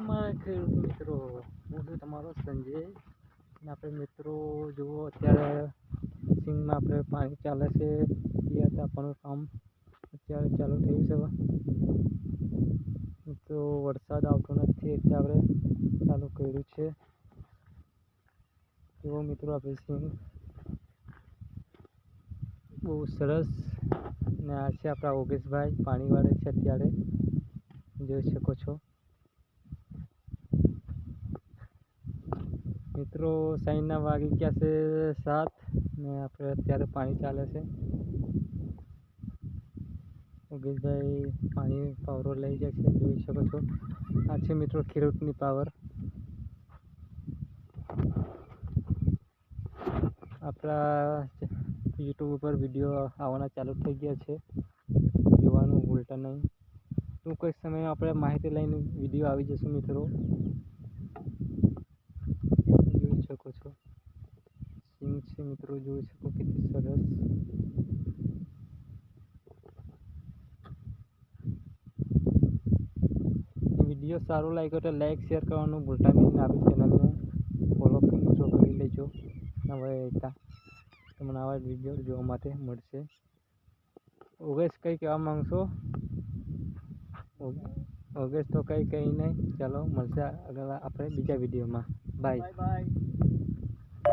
મારા ખેડૂત મિત્રો હું છું તમારો, સંજય. અને આપણે મિત્રો જુઓ, અત્યારે સિંગમાં આપણે પાણી ચાલે છે. એ આપણું કામ. અત્યારે ચાલુ થયું છે. તો વરસાદ આવતો નથી એટલે આપણે ચાલુ કર્યું છે. જુઓ મિત્રો આપણે સિંગ બહુ સરસ. ને આ છે આપણા ઓગેશભાઈ પાણી વાળે છે અત્યારે. જોઈ શકો છો. મિત્રો, સાંજના વાગી ગયા છે સાત ને આપણે અત્યારે પાણી ચાલે છે. યોગેશભાઈ પાણી પાવરો લઈ જાય છે, જોઈ શકો છો. આ છે મિત્રો ખેડૂતની પાવર આપણા યુટ્યુબ ઉપર વીડિયો આવવાના ચાલુ થઈ ગયા છે. જોવાનું ભૂલતા નહીં. ટૂંક જ સમયમાં આપણે માહિતી લઈને વીડિયો આવી જશે મિત્રો જોઈ શકો છો સિંગ મિત્રો જોઈ શકો કેટલી સરસ વીડિયો સારો લાગ્યો તો લાઈક શેર કરવાનું ભૂલતા નહીં આપણી ચેનલને ફોલો મિત્રો કરી લેજો. હવે તમને આવા વીડિયો જોવા માટે મળશે. ઓગેશ કંઈ કહેવા માગશો? ઓગેશ તો કંઈ કંઈ નહીં. ચાલો, મળશે આગળ આપણે બીજા વિડીયોમાં બાય બાય